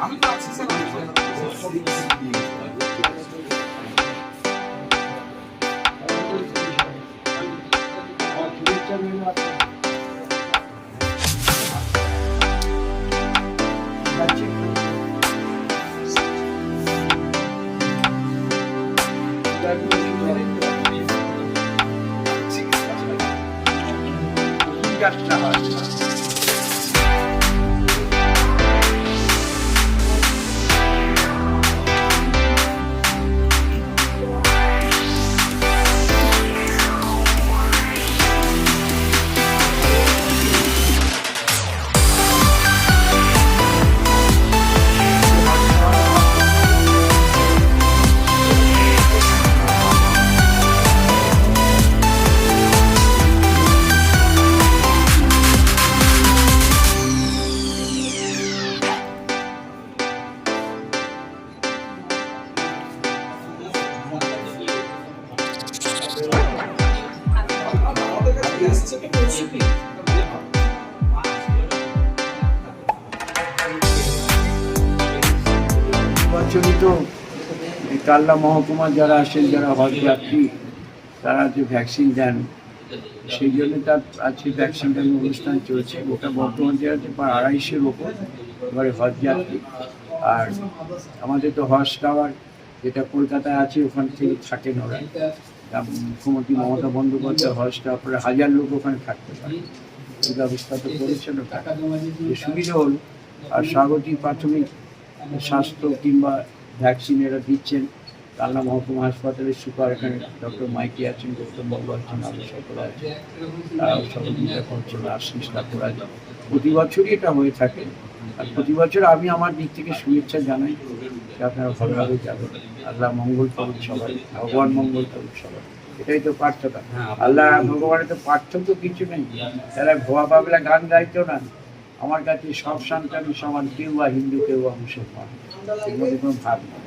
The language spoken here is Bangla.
আমি তো আছি স্যার বছরই তো কাল্লা মহকুমার যারা আসেন, যারা হজ যাত্রী তারা যে ভ্যাকসিন দেন, সেই জন্য তার আজকে ভ্যাকসিন দেওয়ার অনুষ্ঠান চলছে। ওটা বর্তমান জেলাতে প্রায় আড়াইশের ওপর এবারে হজ যাত্রী আর আমাদের তো হজ টাওয়ার, যেটা কলকাতায় আছে, ওখান থেকে থাকেন ওরা। মুখ্যমন্ত্রী মমতা বন্দ্যোপাধ্যায় হজ টাওয়ারে হাজার লোক ওখানে থাকতে পারে। এই ব্যবস্থা তো করেছেন যে সুবিধা হল, আর স্বাগতিক প্রাথমিক স্বাস্থ্য কিংবা ভ্যাকসিন এরা দিচ্ছেন। কালনা মহকুমা হাসপাতালের সুপার এখানে ডক্টর মাইকি আছেন, ডক্টর বাবু আছেন আরও সকলে আছেন তারাও সহযোগিতা করছেন ঠাকুর প্রতি বছরই এটা হয়ে থাকে। আর প্রতি বছর আমি আমার দিক থেকে শুভেচ্ছা জানাই। আপনারা ভালোভাবে যাবেন। আল্লাহ মঙ্গল করুন সবাই ভগবান মঙ্গল করুন সবাই। এটাই তো পার্থক্য। আল্লাহ আর ভগবানের তো পার্থক্য কিছু নেই। তারা ভোয়া বাবলা গান গাইতো না। আমার কাছে সব সন্তানই সমান কেউ বা হিন্দু কেউ বা মুসলমান। এর মধ্যে কোনো ভাব নেই।